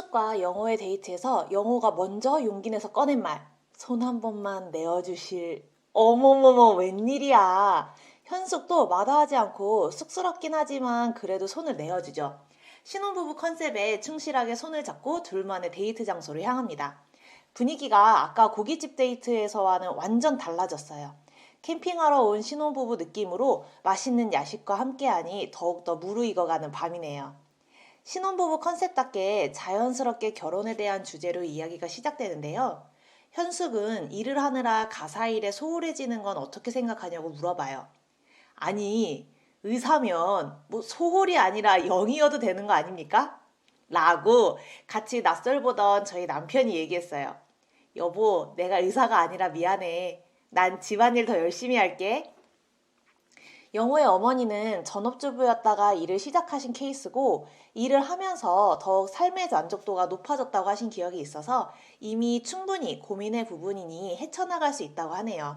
현숙과 영호의 데이트에서 영호가 먼저 용기 내서 꺼낸 말. 손 한 번만 내어주실. 어머머머, 웬일이야. 현숙도 마다하지 않고 쑥스럽긴 하지만 그래도 손을 내어주죠. 신혼부부 컨셉에 충실하게 손을 잡고 둘만의 데이트 장소를 향합니다. 분위기가 아까 고깃집 데이트에서와는 완전 달라졌어요. 캠핑하러 온 신혼부부 느낌으로 맛있는 야식과 함께하니 더욱더 무르익어가는 밤이네요. 신혼부부 컨셉답게 자연스럽게 결혼에 대한 주제로 이야기가 시작되는데요. 현숙은 일을 하느라 가사 일에 소홀해지는 건 어떻게 생각하냐고 물어봐요. 아니, 의사면 뭐 소홀이 아니라 영이어도 되는 거 아닙니까? 라고 같이 낯설 보던 저희 남편이 얘기했어요. 여보, 내가 의사가 아니라 미안해. 난 집안일 더 열심히 할게. 영호의 어머니는 전업주부였다가 일을 시작하신 케이스고 일을 하면서 더욱 삶의 만족도가 높아졌다고 하신 기억이 있어서 이미 충분히 고민의 부분이니 헤쳐나갈 수 있다고 하네요.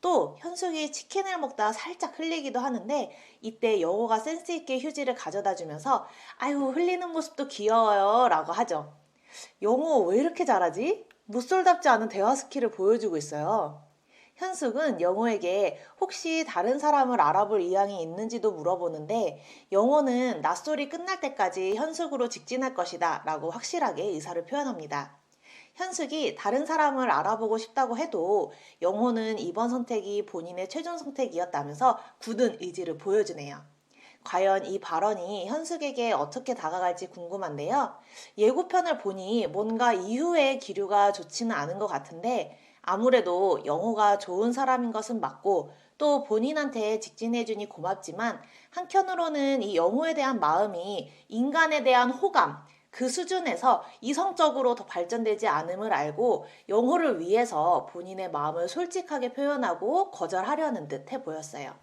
또 현숙이 치킨을 먹다 살짝 흘리기도 하는데 이때 영호가 센스있게 휴지를 가져다 주면서 아유 흘리는 모습도 귀여워요 라고 하죠. 영호 왜 이렇게 잘하지? 무솔답지 않은 대화 스킬을 보여주고 있어요. 현숙은 영호에게 혹시 다른 사람을 알아볼 의향이 있는지도 물어보는데 영호는 낯설이 끝날 때까지 현숙으로 직진할 것이다 라고 확실하게 의사를 표현합니다. 현숙이 다른 사람을 알아보고 싶다고 해도 영호는 이번 선택이 본인의 최종 선택이었다면서 굳은 의지를 보여주네요. 과연 이 발언이 현숙에게 어떻게 다가갈지 궁금한데요. 예고편을 보니 뭔가 이후의 기류가 좋지는 않은 것 같은데 아무래도 영호가 좋은 사람인 것은 맞고 또 본인한테 직진해주니 고맙지만 한편으로는 이 영호에 대한 마음이 인간에 대한 호감, 그 수준에서 이성적으로 더 발전되지 않음을 알고 영호를 위해서 본인의 마음을 솔직하게 표현하고 거절하려는 듯해 보였어요.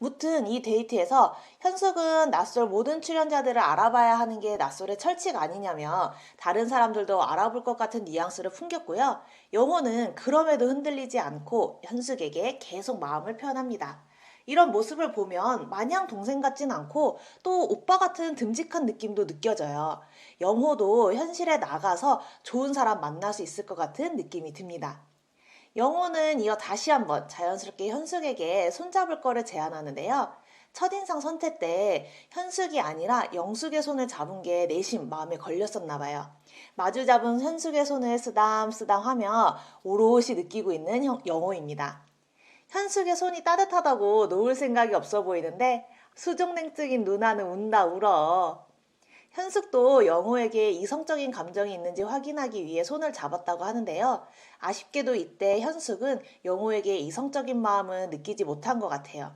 무튼 이 데이트에서 현숙은 낯설 모든 출연자들을 알아봐야 하는 게 낯설의 철칙 아니냐며 다른 사람들도 알아볼 것 같은 뉘앙스를 풍겼고요. 영호는 그럼에도 흔들리지 않고 현숙에게 계속 마음을 표현합니다. 이런 모습을 보면 마냥 동생 같진 않고 또 오빠 같은 듬직한 느낌도 느껴져요. 영호도 현실에 나가서 좋은 사람 만날 수 있을 것 같은 느낌이 듭니다. 영호는 이어 다시 한번 자연스럽게 현숙에게 손잡을 거를 제안하는데요. 첫인상 선택 때 현숙이 아니라 영숙의 손을 잡은 게 내심 마음에 걸렸었나 봐요. 마주 잡은 현숙의 손을 쓰담쓰담 하며 오롯이 느끼고 있는 영호입니다. 현숙의 손이 따뜻하다고 놓을 생각이 없어 보이는데 수족냉증인 누나는 운다 울어. 현숙도 영호에게 이성적인 감정이 있는지 확인하기 위해 손을 잡았다고 하는데요. 아쉽게도 이때 현숙은 영호에게 이성적인 마음은 느끼지 못한 것 같아요.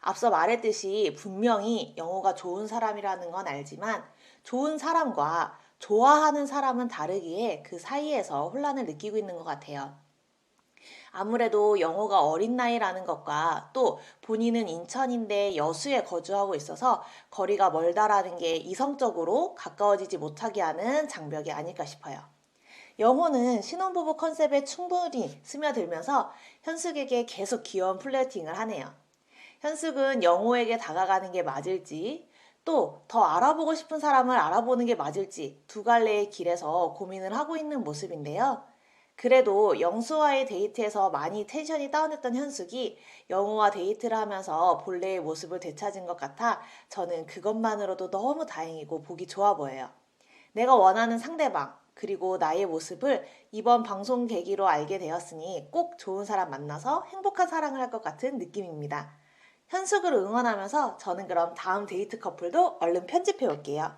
앞서 말했듯이 분명히 영호가 좋은 사람이라는 건 알지만 좋은 사람과 좋아하는 사람은 다르기에 그 사이에서 혼란을 느끼고 있는 것 같아요. 아무래도 영호가 어린 나이라는 것과 또 본인은 인천인데 여수에 거주하고 있어서 거리가 멀다라는 게 이성적으로 가까워지지 못하게 하는 장벽이 아닐까 싶어요. 영호는 신혼부부 컨셉에 충분히 스며들면서 현숙에게 계속 귀여운 플레이팅을 하네요. 현숙은 영호에게 다가가는 게 맞을지 또 더 알아보고 싶은 사람을 알아보는 게 맞을지 두 갈래의 길에서 고민을 하고 있는 모습인데요. 그래도 영수와의 데이트에서 많이 텐션이 다운했던 현숙이 영우와 데이트를 하면서 본래의 모습을 되찾은 것 같아 저는 그것만으로도 너무 다행이고 보기 좋아 보여요. 내가 원하는 상대방, 그리고 나의 모습을 이번 방송 계기로 알게 되었으니 꼭 좋은 사람 만나서 행복한 사랑을 할 것 같은 느낌입니다. 현숙을 응원하면서 저는 그럼 다음 데이트 커플도 얼른 편집해 올게요.